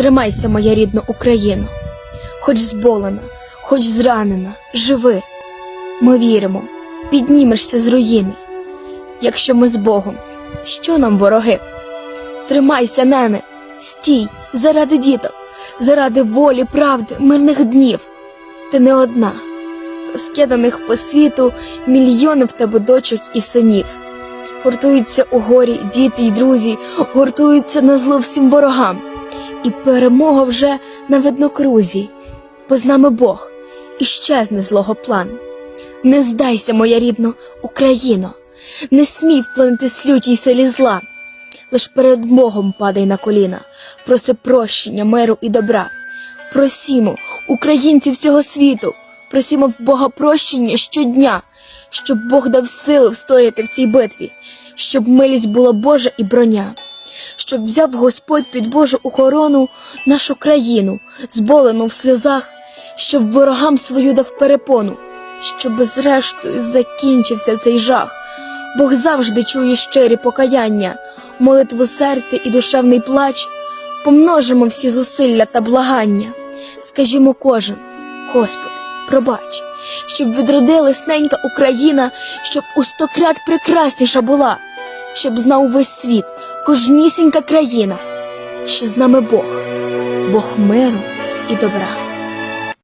Тримайся, моя рідна Україно, хоч зболена, хоч зранена, живи. Ми віримо, піднімешся з руїни. Якщо ми з Богом, що нам вороги? Тримайся, нене, стій заради діток, заради волі, правди, мирних днів. Ти не одна, розкиданих по світу мільйони в тебе дочок і синів. Гуртуються у горі діти й друзі, гуртуються на зло всім ворогам. І перемога вже на виднокрузі, бо з нами Бог і щезне злого план. Не здайся, моя рідна Україно, не смій вплинути слютій силі зла. Лиш перед Богом падай на коліна, проси прощення, миру і добра. Просімо, українці всього світу, просімо в Бога прощення щодня, щоб Бог дав сили встояти в цій битві, щоб милість була Божа і броня, щоб взяв Господь під Божу охорону нашу країну, зболену в сльозах, щоб ворогам свою дав перепону, щоб зрештою закінчився цей жах. Бог завжди чує щирі покаяння, молитву серця і душевний плач, помножимо всі зусилля та благання. Скажімо кожен, Господи, пробач, щоб відродилась ненька Україна, щоб у стократ прекрасніша була, щоб знав весь світ, кожнісінька країна, що з нами Бог, Бог миру і добра.